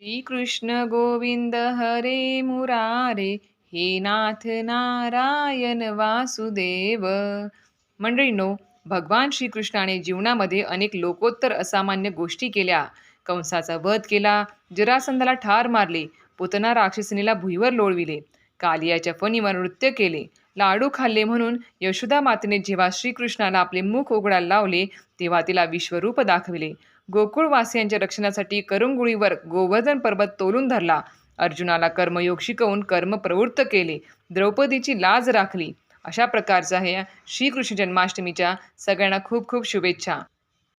श्रीकृष्ण गोविंद हरे मुरारे हे नाथ नारायण वासुदेव. मंडळीनो भगवान श्रीकृष्णाने जीवनामध्ये अनेक लोकोत्तर असामान्य गोष्टी केल्या. कंसाचा वध केला जरासंधाला ठार मारले पुतना राक्षसिनीला भुईवर लोळविले कालियाच्या फणीवर नृत्य केले लाडू खाल्ले म्हणून यशोदा मातेने जेव्हा श्रीकृष्णाला आपले मुख उघडायला लावले तेव्हा तिला विश्वरूप दाखविले. गोकुळवासियांच्या रक्षणासाठी करंगुळीवर गोवर्धन पर्वत तोलून धरला. अर्जुनाला कर्मयोग शिकवून कर्म प्रवृत्त केले. द्रौपदीची लाज राखली. अशा प्रकारचा हे श्रीकृष्ण जन्माष्टमीच्या सगळ्यांना खूप खूप शुभेच्छा.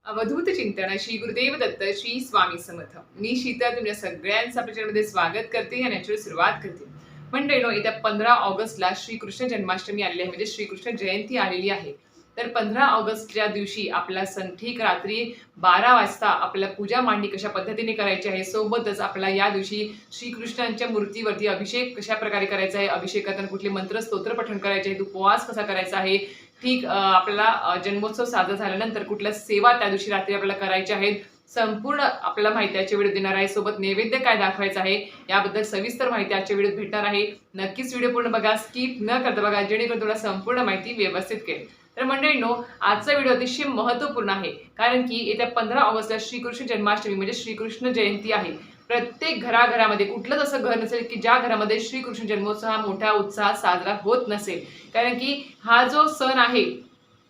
अवधूत चिंतन श्री गुरुदेव दत्त श्री स्वामी समर्थ. मी शीतल तुमच्या सगळ्यांचं आपल्या स्वागत करते. या नॅचरल सुरुवात करते. मंडळीनो येत्या पंधरा ऑगस्टला श्रीकृष्ण जन्माष्टमी आलेली आहे. म्हणजे श्रीकृष्ण जयंती आलेली आहे. तर पंधरा ऑगस्टच्या दिवशी आपला सण ठीक रात्री बारा वाजता आपल्याला पूजा मांडणी कशा पद्धतीने करायची आहे सोबतच आपला या दिवशी श्रीकृष्णांच्या मूर्तीवरती अभिषेक कशा प्रकारे करायचा आहे अभिषेकातून कुठले मंत्र स्तोत्र पठण करायचे आहे उपवास कसा करायचा आहे ठीक आपला जन्मोत्सव साजरा झाल्यानंतर कुठल्या सेवा त्या दिवशी रात्री आपल्याला करायच्या आहेत संपूर्ण आपल्याला माहिती आजच्या व्हिडिओ देणार आहे सोबत नैवेद्य काय दाखवायचं आहे याबद्दल सविस्तर माहिती आजच्या व्हिडिओत भेटणार आहे. नक्कीच व्हिडिओ पूर्ण बघा स्किप न करता बघा जेणेकरून तुला संपूर्ण माहिती व्यवस्थित केली तर मंडळींनो आजचा व्हिडिओ अतिशय महत्त्वपूर्ण आहे. कारण की येत्या पंधरा ऑगस्टला श्रीकृष्ण जन्माष्टमी म्हणजे श्रीकृष्ण जयंती आहे. प्रत्येक घराघरामध्ये कुठलंच असं घर नसेल की ज्या घरामध्ये श्रीकृष्ण जन्मोत्सव हा मोठ्या उत्साहात साजरा होत नसेल. कारण की हा जो सण आहे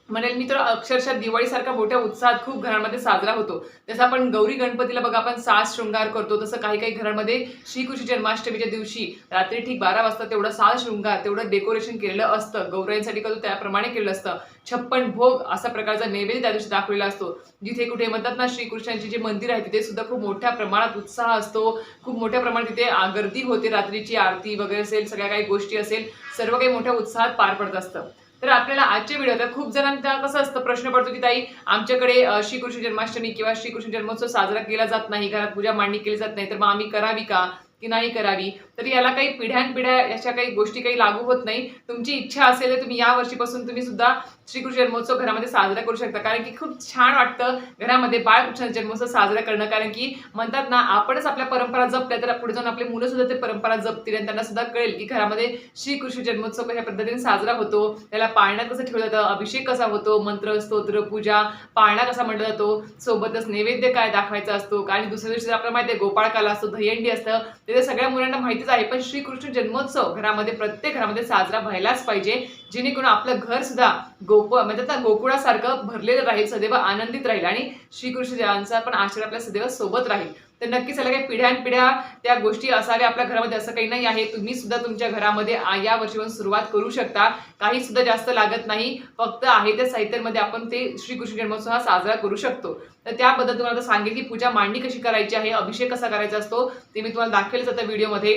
म्हणेल मी तर अक्षरशः दिवाळीसारखा मोठ्या उत्साहात खूप घरांमध्ये साजरा होतो. जसं आपण गौरी गणपतीला बघा आपण साज शृंगार करतो तसं काही काही घरांमध्ये श्रीकृष्ण जन्माष्टमीच्या दिवशी रात्री ठीक बारा वाजता तेवढं साज शृंगार तेवढं डेकोरेशन केलेलं असतं. गौराईंसाठी करतो त्याप्रमाणे केलेलं असतं. छप्पन भोग असा प्रकारचा नैवेद्य त्या दिवशी दाखवलेला असतो. जिथे कुठे म्हणतात ना श्रीकृष्णांचे जे मंदिर आहे तिथे सुद्धा खूप मोठ्या प्रमाणात उत्साह असतो. खूप मोठ्या प्रमाणात तिथे गर्दी होते रात्रीची आरती वगैरे असेल सगळ्या काही गोष्टी असेल सर्व काही मोठ्या उत्साहात पार पडत असतं. तर आपल्याला आजच्या तर खूप जणांचा कसं असतं प्रश्न पडतो की ताई आमच्याकडे श्रीकृष्ण जन्माष्टमी किंवा श्रीकृष्ण जन्मोत्सव साजरा केला जात नाही घरात पूजा मांडणी केली जात नाही तर मग आम्ही करावी का की नाही करावी? तर याला काही पिढ्यानपिढ्या याच्या काही गोष्टी काही लागू होत नाही. तुमची इच्छा असेल तर तुम्ही या वर्षीपासून तुम्ही सुद्धा श्रीकृष्ण जन्मोत्सव घरामध्ये साजरा करू शकता. कारण की खूप छान वाटतं घरामध्ये बाळकृष्ण जन्मोत्सव साजरा करणं. कारण की म्हणतात ना आपणच आपल्या परंपरा जपल्या तर पुढे जाऊन आपले मुलं सुद्धा ते परंपरा जपतील आणि त्यांना सुद्धा कळेल की घरामध्ये श्रीकृष्ण जन्मोत्सव कशा पद्धतीने साजरा होतो. त्याला पाळण्यात कसं ठेवलं जातं? अभिषेक कसा होतो? मंत्र स्तोत्र पूजा पाळणा कसा म्हटला जातो? सोबतच नैवेद्य काय दाखवायचा असतो? आणि दुसऱ्या दिवशी आपल्याला माहिती आहे गोपाळकाला असतो दहीहंडी असतं. ते सगळ्या मुलांना माहितीच आहे. पण श्रीकृष्ण जन्मोत्सव घरामध्ये प्रत्येक घरामध्ये साजरा व्हायलाच पाहिजे. जेणेकरून आपलं घर सुद्धा गोप म्हणजे त्या गोकुळासारखं भरलेलं राहील सदैव आनंदित राहील आणि श्रीकृष्णदेवांचा पण आशीर्वाद आपल्या सदैव सोबत राहील. तर नक्कीच याला काही पिढ्यानपिढ्या त्या गोष्टी असाव्या आपल्या घरामध्ये असं काही नाही आहे. तुम्ही सुद्धा तुमच्या घरामध्ये या वर्षीपासून सुरुवात करू शकता. काही सुद्धा जास्त लागत नाही. फक्त आहे त्या साहित्यामध्ये आपण ते श्रीकृष्ण जन्मोत्सव हा साजरा करू शकतो. तर त्याबद्दल तुम्हाला सांगेल की पूजा मांडणी कशी करायची आहे अभिषेक कसा करायचा असतो ते मी तुम्हाला दाखवेलच आता व्हिडिओमध्ये.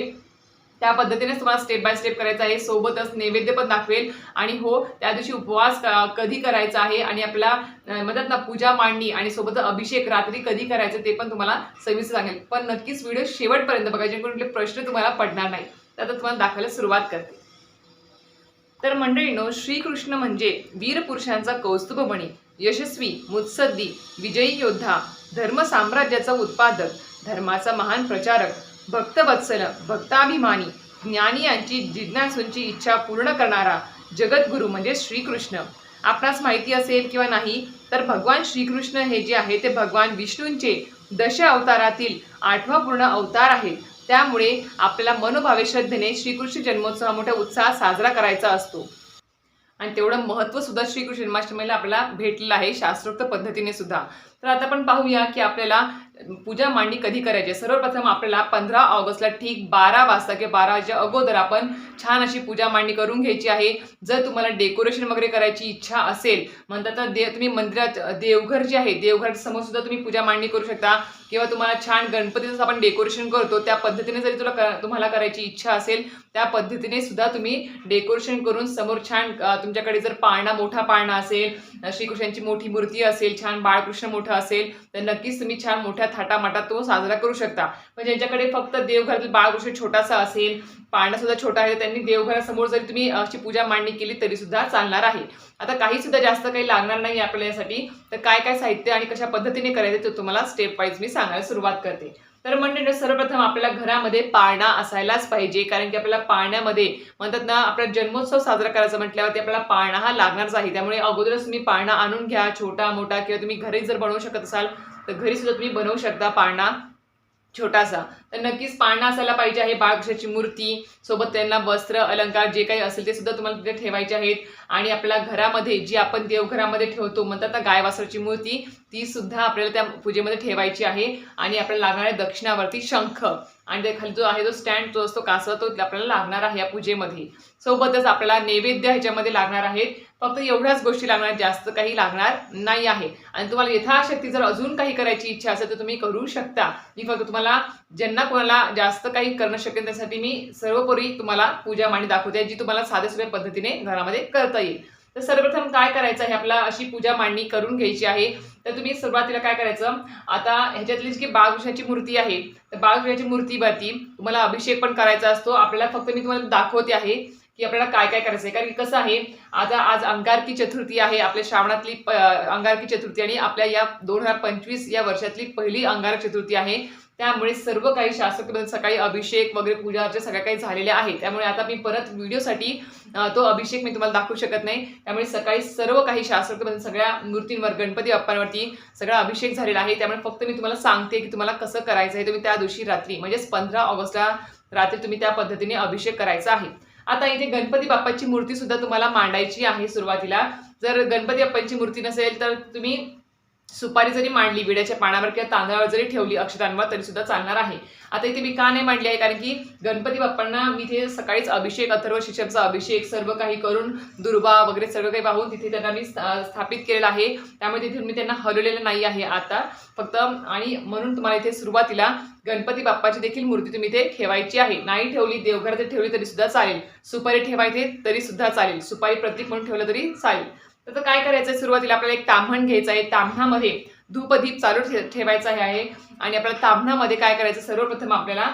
त्या पद्धतीनेच तुम्हाला स्टेप बाय स्टेप करायचं आहे. सोबतच नैवेद्य पण दाखवेल. आणि हो त्या दिवशी उपवास कधी करायचा आहे आणि आपला म्हणतात ना पूजा मांडणी आणि सोबत अभिषेक रात्री कधी करायचं ते पण तुम्हाला सविस्तर सांगेल. पण नक्कीच व्हिडिओ शेवटपर्यंत बघा जेणेकरून कुठले प्रश्न तुम्हाला पडणार नाही. तर आता तुम्हाला दाखवायला सुरुवात करते. तर मंडळीनो श्रीकृष्ण म्हणजे वीर पुरुषांचा कौस्तुभमणी यशस्वी मुत्सद्दी विजयी योद्धा धर्म साम्राज्याचा उत्पादक धर्माचा महान प्रचारक भक्तवत्सल भक्ताभिमानी ज्ञानी यांची जिज्ञासूंची इच्छा पूर्ण करणारा जगद्गुरू म्हणजे श्रीकृष्ण. आपणास माहिती असेल किंवा नाही तर भगवान श्रीकृष्ण हे जे आहे ते भगवान विष्णूंचे दश अवतारातील आठवा पूर्ण अवतार आहे. त्यामुळे आपल्याला मनोभावे श्रद्धेने श्रीकृष्ण जन्मोत्सव मोठ्या उत्साहात साजरा करायचा असतो. आणि तेवढं महत्त्व सुद्धा श्रीकृष्ण जन्माष्टमीला आपल्याला भेटलेलं आहे शास्त्रोक्त पद्धतीने सुद्धा. तर आता आपण पाहूया की आपल्याला पूजा मांडणी कधी करायची आहे. सर्वप्रथम आपल्याला पंधरा ऑगस्टला ठीक बारा वाजता किंवा बारा वाजच्या अगोदर आपण छान अशी पूजा मांडणी करून घ्यायची आहे जर तुम्हाला डेकोरेशन वगैरे करायची इच्छा असेल म्हणतात तर दे तुम्ही मंदिरात देवघर जे आहे देवघर समोर सुद्धा तुम्ही पूजा मांडणी करू शकता किंवा तुम्हाला छान गणपतीचं आपण डेकोरेशन करतो त्या पद्धतीने जरी तुला तुम्हाला करायची इच्छा असेल त्या पद्धतीने सुद्धा तुम्ही डेकोरेशन करून समोर छान तुमच्याकडे जर पाळणा मोठा पाळणा असेल श्रीकृष्णांची मोठी मूर्ती असेल छान बाळकृष्ण मोठं असेल तर नक्कीच तुम्ही छान मोठ्या थाटामाटात तो साजरा करू शकता. म्हणजे पण ज्यांच्याकडे फक्त देवघरातील बाळकृष्ण छोटासा असेल पाळणा सुद्धा छोटा आहे. त्यांनी देवघरासमोर जरी तुम्ही अशी पूजा मांडणी केली तरी सुद्धा चालणार आहे. आता काही सुद्धा जास्त काही लागणार नाही आपल्याला यासाठी. तर काय काय साहित्य आणि कशा पद्धतीने करायचे ते तुम्हाला स्टेप वाईज मी सांगायला सुरुवात करते. तर म्हणजे सर्वप्रथम आपल्याला घरामध्ये पाळणा असायलाच पाहिजे. कारण की आपल्याला पाळण्यामध्ये म्हणतात ना आपला जन्मोत्सव साजरा करायचा म्हटल्यावरती आपल्याला पाळणा हा लागणारच आहे. त्यामुळे अगोदरच तुम्ही पाळणा आणून घ्या छोटा मोठा किंवा तुम्ही घरी जर बनवू शकत असाल तर घरी सुद्धा तुम्ही बनवू शकता पाळणा छोटासा. तर नक्कीच पाळणा असायला पाहिजे आहे बाळकृष्णाची मूर्ती. सोबत त्यांना वस्त्र अलंकार जे काही असेल ते सुद्धा तुम्हाला तिथे ठेवायचे आहेत. आणि आपल्या घरामध्ये जी आपण देवघरामध्ये ठेवतो म्हणतात ना गाय मूर्ती ती सुद्धा आपल्याला त्या पूजेमध्ये ठेवायची आहे. आणि आपल्याला लागणाऱ्या दक्षिणावरती शंख. आणि त्या खाली जो आहे जो स्टँड जो असतो कासव तो आपल्याला लागणार आहे या पूजेमध्ये. सोबतच आपल्याला नैवेद्य ह्याच्यामध्ये लागणार आहेत. फक्त एवढ्याच गोष्टी लागणार जास्त काही लागणार नाही आहे. आणि तुम्हाला यथाशक्ती जर अजून काही करायची इच्छा असेल तर तुम्ही करू शकता. मी फक्त तुम्हाला ज्यांना कोणाला जास्त काही करणं शक्य त्यासाठी मी सर्वपूर्वी तुम्हाला पूजा मांडी दाखवते जी तुम्हाला साध्या सोप्या पद्धतीने घरामध्ये करता येईल. तर सर्वप्रथम काय करायचं आहे आपला अशी पूजा मांडणी करून घ्यायची आहे. तर तुम्ही सुरुवातीला काय करायचं आता ह्याच्यातली जी बाळकृष्णाची मूर्ती आहे तर बाळकृष्णाची मूर्तीवरती तुम्हाला अभिषेक पण करायचा असतो. आपल्याला फक्त मी तुम्हाला दाखवते आहे की आपल्याला काय काय करायचं आहे कारण कसं आहे आता आज अंगारकी चतुर्थी आहे आपल्या श्रावणातली प- अंगारकी चतुर्थी आणि आपल्या या दोन हजार पंचवीस या वर्षातली पहिली अंगारक चतुर्थी आहे. त्यामुळे सर्व काही शास्त्र सकाळी अभिषेक वगैरे पूजा अर्चा सगळ्या काही झालेल्या आहे त्यामुळे आता मी परत व्हिडिओसाठी तो अभिषेक मी तुम्हाला दाखवू शकत नाही. त्यामुळे सकाळी सर्व काही शास्त्रोक्त सगळ्या मूर्तींवर गणपती बाप्पांवरती सगळा अभिषेक झालेला आहे. त्यामुळे फक्त मी तुम्हाला सांगते की तुम्हाला कसं करायचं आहे तुम्ही त्या दिवशी रात्री म्हणजेच पंधरा ऑगस्टला रात्री तुम्ही त्या पद्धतीने अभिषेक करायचा आहे. आता इथे गणपती बाप्पाची मूर्ती सुद्धा तुम्हाला मांडायची आहे सुरुवातीला. जर गणपती बाप्पांची मूर्ती नसेल तर तुम्ही सुपारी जरी मांडली विड्याच्या पानावर किंवा तांदळावर जरी ठेवली अक्षतांवर तरी सुद्धा चालणार आहे. आता इथे मी का नाही मांडली आहे? कारण की गणपती बाप्पांना मी इथे सकाळीच अभिषेक अथर्व शिक्षकचा अभिषेक सर्व काही करून दुर्वा वगैरे सर्व काही वाहून तिथे त्यांना मी स्थापित केलेलं आहे. त्यामुळे तिथे मी त्यांना हरवलेलं नाही आहे आता. फक्त आणि म्हणून तुम्हाला इथे सुरुवातीला गणपती बाप्पाची देखील मूर्ती तुम्ही इथे ठेवायची आहे. नाही ठेवली देवघरात ठेवली तरी सुद्धा चालेल. सुपारी ठेवायचे तरी सुद्धा चालेल. सुपारी प्रतीक म्हणून ठेवलं तरी चालेल. तर काय करायचं? आहे सुरुवातीला आपल्याला एक ताम्हण घ्यायचं आहे. ताम्हणामध्ये धूपदीप चालू ठे ठेवायचा हे आहे. आणि आपल्याला ताम्हणामध्ये काय करायचं? सर्वप्रथम आपल्याला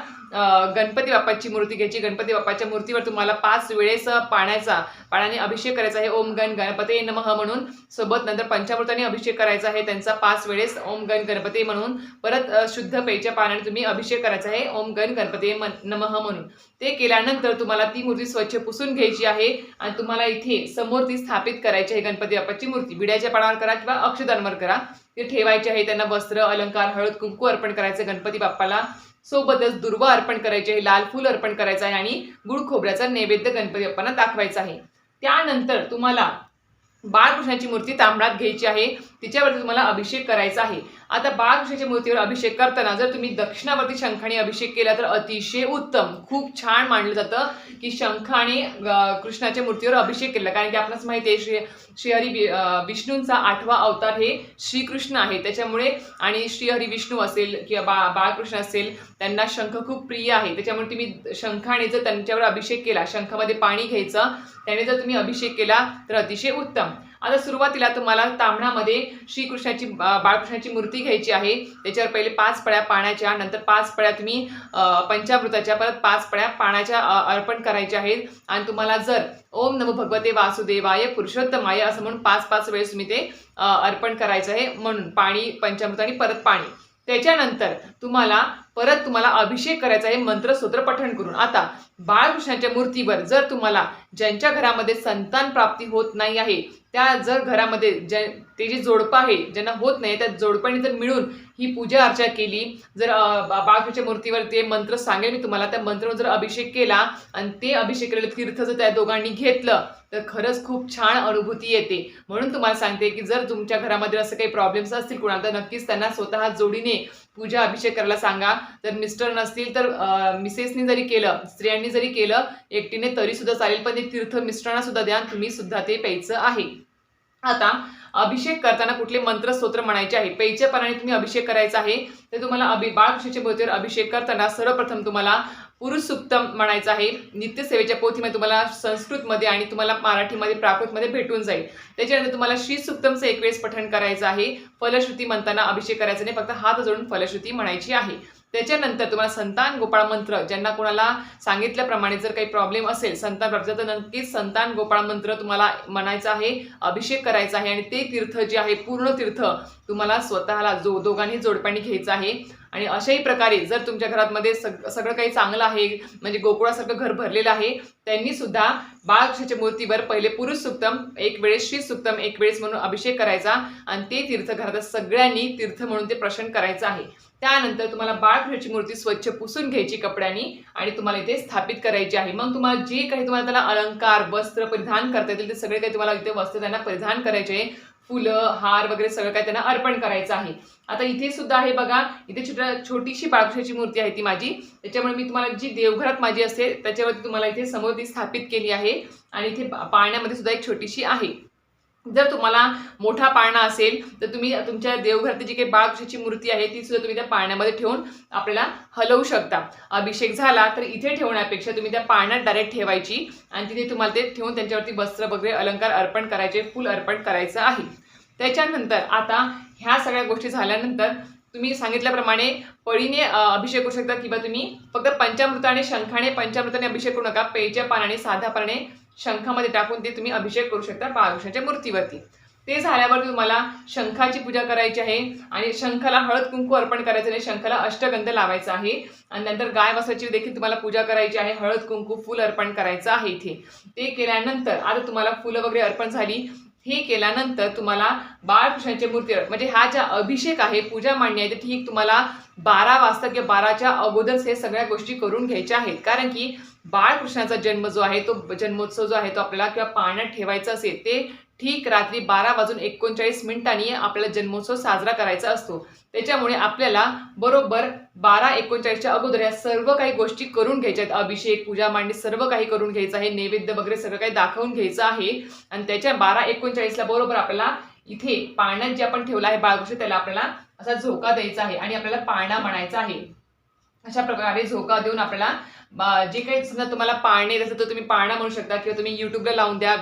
गणपती बाप्पाची मूर्ती घ्यायची. गणपती बाप्पाच्या मूर्तीवर तुम्हाला पाच वेळेस पाण्याचा पाण्याने अभिषेक करायचा आहे. ओम गण गणपती नमः म्हणून. सोबत नंतर पंचामृताने अभिषेक करायचा आहे. त्यांचा पाच वेळेस ओम गण गणपती म्हणून. परत शुद्ध पेयच्या पाण्याने तुम्ही अभिषेक करायचा आहे. ओम गण गणपती मन- नमः म्हणून. ते केल्यानंतर तुम्हाला ती मूर्ती स्वच्छ पुसून घ्यायची आहे. आणि तुम्हाला इथे समोर ती स्थापित करायची आहे गणपती बाप्पाची मूर्ती. विड्याच्या पानावर करा किंवा अक्षदांवर करा. ते ठेवायचे आहे. त्यांना वस्त्र अलंकार हळद कुंकू अर्पण करायचं गणपती बाप्पाला. सोबतच दुर्वा अर्पण करायचे आहे लाल फूल अर्पण करायचं आहे आणि गुळ खोबऱ्याचा नैवेद्य गणपती बाप्पांना दाखवायचा आहे. त्यानंतर तुम्हाला बाळकृष्णाची मूर्ती तांबडात घ्यायची आहे तिच्यावरती तुम्हाला अभिषेक करायचा आहे. आता बाळकृष्णाच्या मूर्तीवर अभिषेक करताना जर तुम्ही दक्षिणावरती शंखाने अभिषेक केला तर अतिशय उत्तम. खूप छान मानलं जातं की शंखाने कृष्णाच्या मूर्तीवर अभिषेक केला कारण की आपणास माहिती आहे श्री श्रीहरी वि- विष्णूंचा आठवा अवतार हे श्रीकृष्ण आहे. त्याच्यामुळे आणि श्रीहरी विष्णू असेल किंवा बा बाळकृष्ण असेल त्यांना शंख खूप प्रिय आहे. त्याच्यामुळे तुम्ही शंखाने जर त्यांच्यावर अभिषेक केला शंखामध्ये पाणी घ्यायचं त्याने जर तुम्ही अभिषेक केला तर अतिशय उत्तम. आता सुरुवातीला तुम्हाला तांबणामध्ये श्रीकृष्णाची बाळकृष्णाची मूर्ती घ्यायची आहे. त्याच्यावर पहिले पाच पळ्या पाण्याच्या नंतर पाच पळ्या तुम्ही पंचामृताच्या परत पाच पळ्या पाण्याच्या अर्पण करायच्या आहेत. आणि तुम्हाला जर ओम नमो भगवते वासुदेवाय पुरुषोत्तमाय असं म्हणून पाच पाच वेळेस तुम्ही ते अर्पण करायचं आहे. म्हणून पाणी पंचामृत आणि परत पाणी. त्याच्यानंतर तुम्हाला परत तुम्हाला अभिषेक करायचा आहे मंत्रसूत्र पठण करून. आता बाळकृष्णाच्या मूर्तीवर जर तुम्हाला ज्यांच्या घरामध्ये संतान प्राप्ती होत नाही आहे त्या जर घरामध्ये ज्या ते जे जोडपं आहे ज्यांना होत नाही त्या जोडप्याने जर मिळून ही पूजा अर्चा केली जर बा- बाळकृष्णाच्या मूर्तीवर ते मंत्र सांगेल मी तुम्हाला त्या मंत्रावर जर अभिषेक केला आणि ते अभिषेक केलेलं तीर्थ जर त्या दोघांनी घेतलं तर खरंच खूप छान अनुभूती येते. म्हणून तुम्हाला सांगते की जर तुमच्या घरामध्ये असं काही प्रॉब्लेम्स असतील कुणाला तर नक्कीच त्यांना स्वतः जोडीने पूजा अभिषेक करायला सांगा. जर मिस्टर नसतील तर मिसेसनी जरी केलं स्त्रियांनी जरी केलं एकटीने तरी सुद्धा चालेल पण ते तीर्थ मिस्टरांना सुद्धा द्या तुम्ही सुद्धा ते प्यायचं आहे. आता अभिषेक करताना कुठले मंत्र स्तोत्र म्हणायचे आहे? पेयच्या पाण्याने तुम्ही अभिषेक करायचा आहे ते तुम्हाला अभि बाळकृष्णाच्या पोथीवर अभिषेक करताना सर्वप्रथम तुम्हाला पुरुष सुक्तम म्हणायचं आहे. नित्यसेवेच्या पोथीमध्ये तुम्हाला संस्कृतमध्ये आणि तुम्हाला मराठीमध्ये प्राकृतमध्ये भेटून जाईल. त्याच्यानंतर तुम्हाला श्री सुक्तमचं एक वेळेस पठण करायचं आहे. फलश्रुती म्हणताना अभिषेक करायचा नाही फक्त हात जोडून फलश्रुती म्हणायची आहे. त्याच्यानंतर तुम्हाला संतान गोपाळ मंत्र ज्यांना कोणाला सांगितल्याप्रमाणे जर काही प्रॉब्लेम असेल संतान प्राप्त तर नक्कीच संतान गोपाळ मंत्र तुम्हाला म्हणायचा आहे अभिषेक करायचा आहे आणि ते तीर्थ जे आहे पूर्ण तीर्थ तुम्हाला स्वतःला जो दोघांनी जोडप्याने घ्यायचं आहे. आणि अशाही प्रकारे जर तुमच्या घरामध्ये सग सगळं काही चांगलं आहे म्हणजे गोकुळासारखं घर भरलेलं आहे त्यांनी सुद्धा बाळकृष्णाच्या मूर्तीवर पहिले पुरुष सुक्तम एक वेळेस श्री सुक्तम एक वेळेस म्हणून अभिषेक करायचा आणि ते तीर्थ घरात सगळ्यांनी तीर्थ म्हणून ते प्रशन करायचं आहे. त्यानंतर तुम्हाला बाळकृष्णाची मूर्ती स्वच्छ पुसून घ्यायची कपड्यांनी आणि तुम्हाला इथे स्थापित करायची आहे. मग तुम्हाला जे काही तुम्हाला त्याला अलंकार वस्त्र परिधान करता येतील ते सगळे काही तुम्हाला इथे वस्त्र त्यांना परिधान करायचे आहे. फुलं हार वगैरे सगळं काय त्यांना अर्पण करायचं आहे. आता इथे सुद्धा आहे बघा इथे छोट्या छोटीशी बाळकृष्णाची मूर्ती आहे ती माझी. त्याच्यामुळे मी तुम्हाला जी देवघरात माझी असते त्याच्यावरती तुम्हाला इथे समोर ती स्थापित केली आहे. आणि इथे पा- पाळण्यामध्ये सुद्धा एक छोटीशी आहे. जर तुम्हाला मोठा पाळणा असेल तर तुम्ही तुमच्या देवघरातली जी काही बाळकृष्णाची मूर्ती आहे ती सुद्धा तुम्ही त्या पाळण्यामध्ये ठेवून आपल्याला हलवू शकता. अभिषेक झाला तर इथे ठेवण्यापेक्षा तुम्ही त्या पाळण्यात डायरेक्ट ठेवायची आणि तिथे तुम्हाला ते ठेवून त्यांच्यावरती वस्त्र वगैरे अलंकार अर्पण करायचे फुल अर्पण करायचं आहे. त्याच्यानंतर आता ह्या सगळ्या गोष्टी झाल्यानंतर तुम्ही सांगितल्याप्रमाणे पळीने अभिषेक करू शकता किंवा तुम्ही फक्त पंचामृताने शंखाने पंचामृताने अभिषेक करू नका. पेच्या पानाने साध्या पानाने शंखामध्ये टाकून ते तुम्ही अभिषेक करू शकता बाळकृष्णाच्या मूर्तीवरती. ते झाल्यावर तुम्हाला शंखाची पूजा करायची आहे आणि शंखाला हळद कुंकू अर्पण करायचं आहे शंखाला अष्टगंध लावायचा आहे. आणि नंतर गाय वासाची देखील तुम्हाला पूजा करायची आहे हळद कुंकू फुल अर्पण करायचं आहे इथे. ते केल्यानंतर आता तुम्हाला फुलं वगैरे अर्पण झाली हे केल्यानंतर तुम्हाला बाळकृष्णाच्या मूर्ती म्हणजे हा ज्या अभिषेक आहे पूजा मांडणी आहे ठीक तुम्हाला बारा वाजता किंवा बाराच्या अगोदरच हे सगळ्या गोष्टी करून घ्यायच्या आहेत. कारण की बाळकृष्णाचा जन्म जो आहे तो जन्मोत्सव जो आहे तो आपल्याला किंवा पाळण्यात ठेवायचा असेल ते ठीक रात्री बारा वाजून एकोणचाळीस मिनिटांनी आपल्याला जन्मोत्सव साजरा करायचा असतो. त्याच्यामुळे आपल्याला बरोबर बारा एकोणचाळीसच्या अगोदर या सर्व काही गोष्टी करून घ्यायच्या आहेत. अभिषेक पूजा मांडणी सर्व काही करून घ्यायचं आहे. नैवेद्य वगैरे सगळं काही दाखवून घ्यायचं आहे. आणि त्याच्या बारा एकोणचाळीसला बरोबर आपल्याला इथे पाळण्यात जे आपण ठेवलं आहे बाळकृष्ण त्याला आपल्याला असा झोका द्यायचा आहे आणि आपल्याला पाळणा म्हणायचा आहे. अशा प्रकारे झोका देऊन आपल्याला जे काही समजा तुम्हाला पाळणे जसं तर तुम्ही पाळणा म्हणू शकता किंवा तुम्ही युट्यूबला लावून द्या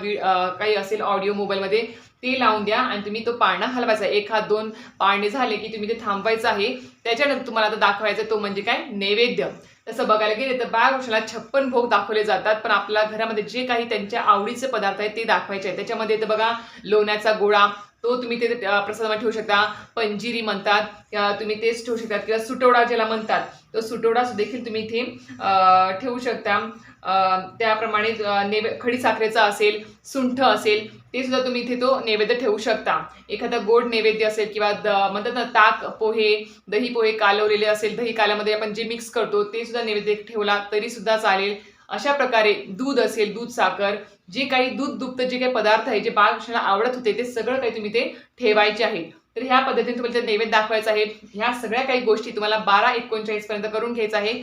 काही असेल ऑडिओ मोबाईलमध्ये ते लावून द्या आणि तुम्ही तो पाळणा हलवायचा एक हात दोन पाळणे झाले की तुम्ही ते थांबवायचं आहे. त्याच्यानंतर तुम्हाला आता दाखवायचं तो म्हणजे काय? नैवेद्य. तसं बघायला गेले तर बाळकृष्णाला छप्पन भोग दाखवले जातात पण आपल्या घरामध्ये जे काही त्यांच्या आवडीचे पदार्थ आहेत ते दाखवायचे आहेत. त्याच्यामध्ये तर बघा लोण्याचा गोळा तो तुम्ही ते प्रसादामध्ये ठेवू शकता. पंजिरी म्हणतात किंवा तुम्ही तेच ठेवू शकता किंवा सुटवडा ज्याला म्हणतात तो सुटवडा देखील तुम्ही इथे ठेवू शकता. त्याप्रमाणे नैवे नेवे खडी साखरेचा असेल सुंठ असेल ते सुद्धा तुम्ही इथे तो नैवेद्य ठेवू शकता. एखादा गोड नैवेद्य असेल किंवा द- म्हणतात ना ताक पोहे दही पोहे कालवलेले असेल दही काल्यामध्ये आपण जे मिक्स करतो ते सुद्धा नैवेद्य ठेवला तरी सुद्धा चालेल. अशा प्रकारे दूध असेल दूध साखर जे काही दूध दुप्त जे काही पदार्थ आहे जे बाळकृष्णाला आवडत होते ते सगळं काही तुम्ही ते ठेवायचे आहे. तर ह्या पद्धतीने तुम्हाला ते नैवेद्य दाखवायचं आहे. ह्या सगळ्या काही गोष्टी तुम्हाला बारा एकोणचाळीस पर्यंत करून घ्यायचं आहे.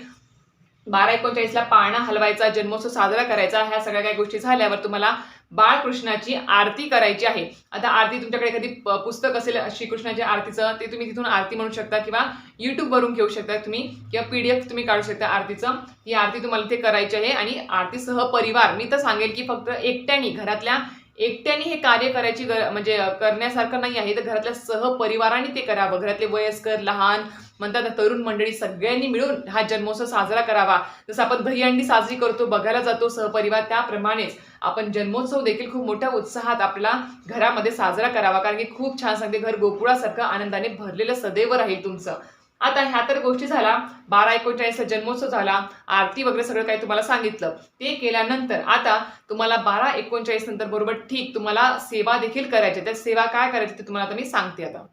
बारा एकोणचाळीसला पाळणा हलवायचा जन्मोत्सव साजरा करायचा ह्या सगळ्या काही गोष्टी झाल्यावर तुम्हाला बाळकृष्णाची आरती करायची आहे. आता आरती तुमच्याकडे एखादी प- पुस्तक असेल श्रीकृष्णाच्या आरतीचं ते तुम्ही तिथून आरती म्हणू शकता किंवा युट्यूबवरून घेऊ शकता तुम्ही किंवा पी डी एफ तुम्ही काढू शकता आरतीचं. ही आरती तुम्हाला ते करायची आहे आणि आरती सहपरिवार मी तर सांगेल की फक्त एकट्याने घरातल्या एकट्याने हे कार्य करायची गर म्हणजे करण्यासारखं नाही आहे. तर घरातल्या सहपरिवाराने ते करावं. घरातले वयस्कर लहान म्हणतात ना, तरुण मंडळी सगळ्यांनी मिळून हा जन्मोत्सव साजरा करावा. जसं आपण दहीहंडी साजरी करतो बघायला जातो सहपरिवार त्याप्रमाणेच आपण जन्मोत्सव देखील खूप मोठ्या उत्साहात आपला घरामध्ये साजरा करावा. कारण की खूप छान सांगते घर गोकुळासारखं आनंदाने भरलेलं सदैव राहील तुमचं. आता ह्या तर गोष्टी झाला बारा एकोणचाळीसचा जन्मोत्सव झाला. आरती वगैरे सगळं काही तुम्हाला सांगितलं. ते केल्यानंतर आता तुम्हाला बारा एकोणचाळीस नंतर बरोबर ठीक तुम्हाला सेवा देखील करायची त्या सेवा काय करायची ते तुम्हाला आता मी सांगते आता.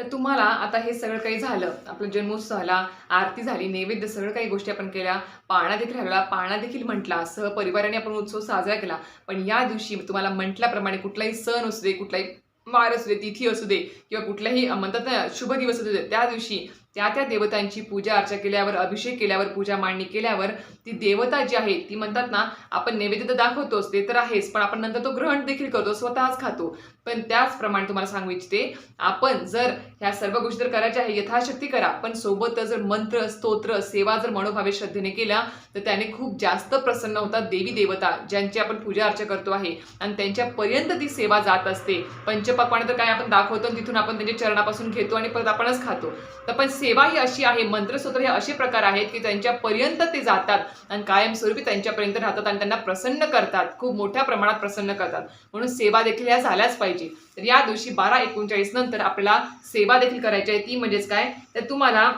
तर तुम्हाला आता हे सगळं काही झालं. आपलं जन्मोत्सव झाला आरती झाली नैवेद्य सगळं काही गोष्टी आपण केल्या. पाळणा देखील हलवला पाळणा देखील म्हटला. सहपरिवाराने आपण उत्सव साजरा केला. पण या दिवशी तुम्हाला म्हटल्याप्रमाणे कुठलाही सण असू दे कुठलाही वार असू दे तिथी असू दे किंवा कुठल्याही म्हणतात ना शुभ दिवस असू दे त्या दिवशी त्या त्या देवतांची पूजा अर्चा केल्यावर अभिषेक केल्यावर पूजा मांडणी केल्यावर ती देवता जी आहे ती म्हणतात ना आपण नैवेद्य तर दाखवतोच ते तर आहेच पण आपण नंतर तो ग्रहण देखील करतो स्वतःच खातो. पण त्याचप्रमाणे तुम्हाला सांगू इच्छिते आपण जर ह्या सर्व गोष्टी जर करायच्या आहे यथाशक्ती करा पण सोबतच जर मंत्र स्तोत्र सेवा जर मनोभावे श्रद्धेने केल्या तर त्याने खूप जास्त प्रसन्न होतात देवी देवता ज्यांची आपण पूजा अर्चा करतो आहे. आणि त्यांच्यापर्यंत ती सेवा जात असते. पंचपक्वाने तर काय आपण दाखवतो आणि तिथून आपण त्यांच्या चरणापासून घेतो आणि परत आपणच खातो. तर पण सेवा ही अशी आहे मंत्रस्तोत्र हे असे प्रकार आहेत की त्यांच्यापर्यंत ते जातात आणि कायमस्वरूपी त्यांच्यापर्यंत राहतात आणि त्यांना प्रसन्न करतात खूप मोठ्या प्रमाणात प्रसन्न करतात. म्हणून सेवा देखील ह्या झाल्याच पाहिजे. दाखवायची तर या दिवशी बारा एकोणचाळीस नंतर आपल्याला सेवा देखील करायची आहे. ती म्हणजेच काय? तर तुम्हाला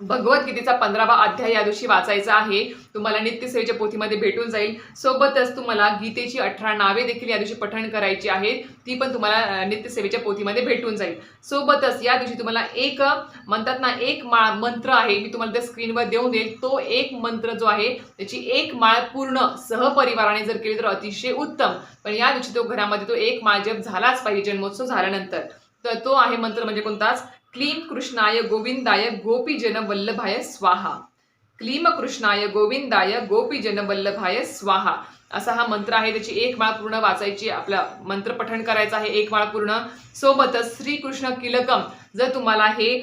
भगवद्गीतेचा पंधरावा अध्याय या दिवशी वाचायचा आहे. तुम्हाला नित्यसेवेच्या पोथीमध्ये भेटून जाईल. सोबतच तुम्हाला गीतेची अठरा नावे देखील या दिवशी पठण करायची आहेत. ती पण तुम्हाला नित्यसेवेच्या पोथीमध्ये भेटून जाईल. सोबतच या दिवशी तुम्हाला एक म्हणतात ना एक माळ मंत्र आहे. मी तुम्हाला त्या स्क्रीनवर देऊन देईल. तो एक मंत्र जो आहे त्याची एक माळ पूर्ण सहपरिवाराने जर केली तर अतिशय उत्तम. पण या दिवशी तो घरामध्ये तो एक माळ जप झालाच पाहिजे जन्मोत्सव झाल्यानंतर. तर तो आहे मंत्र म्हणजे कोणताच? क्लीम कृष्णाय गोविंदाय गोपीजन वल्लभाय स्वाहा. क्लीम कृष्णाय गोविंदाय गोपीजन वल्लभाय स्वाहा. असा हा मंत्र आहे त्याची एक माळ पूर्ण वाचायची आपला मंत्र पठण करायचं आहे एक माळ पूर्ण. सोबतच श्रीकृष्ण किलकम जर तुम्हाला हे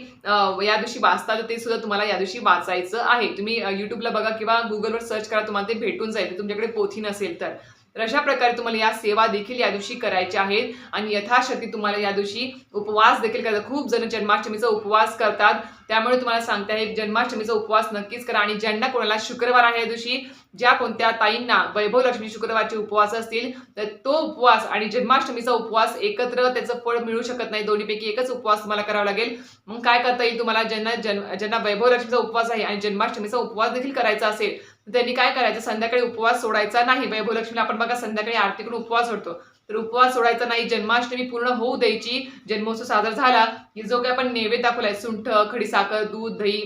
या दिवशी वाचता तर ते सुद्धा तुम्हाला या दिवशी वाचायचं आहे. तुम्ही यूट्यूबला बघा किंवा गुगलवर सर्च करा तुम्हाला ते भेटून जाईल. तुमच्याकडे पोथी नसेल तर. तर अशा प्रकारे तुम्हाला या सेवा देखील या दिवशी करायच्या आहेत. आणि यथाशक्ती तुम्हाला या दिवशी उपवास देखील करतात. खूप जण जन्माष्टमीचा उपवास करतात. त्यामुळे तुम्हाला सांगते आहे जन्माष्टमीचा उपवास नक्कीच करा. आणि ज्यांना कोणाला शुक्रवार आहे या दिवशी ज्या कोणत्या ताईंना वैभव लक्ष्मी शुक्रवारचे उपवास असतील तर तो उपवास आणि जन्माष्टमीचा उपवास एकत्र त्याचं फळ मिळू शकत नाही. दोन्हीपैकी एकच उपवास तुम्हाला करावा लागेल. मग काय करता येईल तुम्हाला? ज्यांना जन्म ज्यांना वैभव लक्ष्मीचा उपवास आहे आणि जन्माष्टमीचा उपवास देखील करायचा असेल तर त्यांनी काय करायचं? संध्याकाळी उपवास सोडायचा नाही. वैभव लक्ष्मीला आपण बघा संध्याकाळी आरतीकडून उपवास सोडतो. तर उपवास सोडायचा नाही. जन्माष्टमी पूर्ण होऊ द्यायची. जन्मोत्सव साजरा झाला. की जो काही आपण नैवेद्य दाखवलाय सुंठ खडीसाखर दूध दही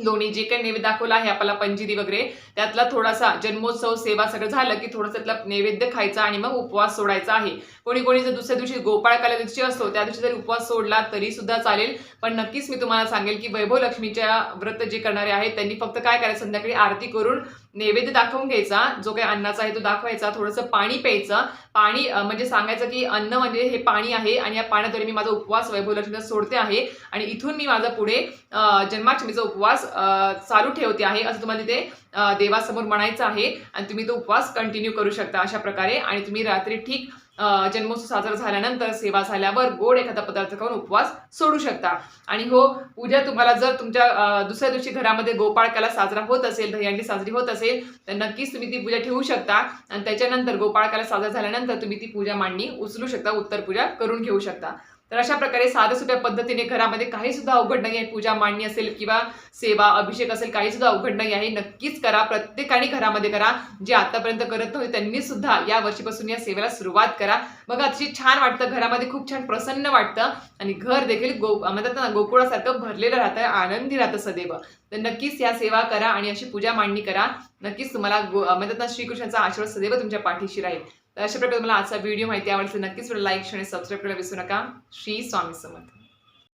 लोणी जे काही नैवेद्य दाखवला आहे आपल्याला पंजिरी वगैरे त्यातला थोडासा जन्मोत्सव सेवा सगळं झालं की थोडंसं त्यातला नैवेद्य खायचा आणि मग उपवास सोडायचा आहे. कोणी कोणी जर दुसऱ्या दिवशी गोपाळकाला दिवशी असतो त्या दिवशी जरी उपवास सोडला तरी सुद्धा चालेल. पण नक्कीच मी तुम्हाला सांगेल की वैभव लक्ष्मीच्या व्रत जे करणारे आहेत त्यांनी फक्त काय करायचं? संध्याकाळी आरती करून नैवेद्य दाखवून घ्यायचा जो काही अन्नाचा आहे तो दाखवायचा थोडंसं पाणी प्यायचं. पाणी म्हणजे सांगायचं की अन्न म्हणजे हे पाणी आहे आणि या पाण्याद्वारे मी माझा उपवास वैभवलक्ष्मीचा सोडते आहे आणि इथून मी माझा पुढे जन्माष्टमीचा उपवास चालू ठेवते आहे. असं तुम्हाला तिथे देवासमोर म्हणायचं आहे आणि तुम्ही तो उपवास कंटिन्यू करू शकता अशा प्रकारे आणि तुम्ही रात्री ठीक जन्मोत्सव साजरा झाल्यानंतर सेवा झाल्यावर गोड एखादा पदार्थ खाऊन उपवास सोडू शकता. आणि हो पूजा तुम्हाला जर तुमच्या दुसऱ्या दिवशी घरामध्ये गोपाळकाला साजरा होत असेल दहीहंडी साजरी होत असेल तर नक्कीच तुम्ही ती पूजा ठेवू शकता. आणि त्याच्यानंतर गोपाळकाला साजरा झाल्यानंतर तुम्ही ती पूजा मांडणी उचलू शकता उत्तर पूजा करून घेऊ शकता. तर अशा प्रकारे साध्या सोप्या पद्धतीने घरामध्ये काही सुद्धा अवघड नाही आहे. पूजा मांडणी असेल किंवा सेवा अभिषेक असेल काही सुद्धा अवघड नाही आहे. नक्कीच करा. प्रत्येकाने घरामध्ये करा. जे आतापर्यंत करत नव्हते त्यांनी सुद्धा या वर्षीपासून या सेवेला सुरुवात करा. बघा अतिशय छान वाटतं. घरामध्ये खूप छान प्रसन्न वाटतं. आणि घर देखील गो म्हणतात ना गोकुळासारखं भरलेलं राहतं आनंदी राहतं सदैव. तर नक्कीच या सेवा करा आणि अशी पूजा मांडणी करा. नक्कीच तुम्हाला गो म्हणतात ना श्रीकृष्णाचा आशीर्वाद सदैव तुमच्या पाठीशी राहील. तर अशा प्रकारे तुम्हाला आजचा व्हिडिओ माहिती आवडली तर नक्कीच लाईक आणि सबस्क्राईब करायला विसरू नका. श्री स्वामी समर्थ.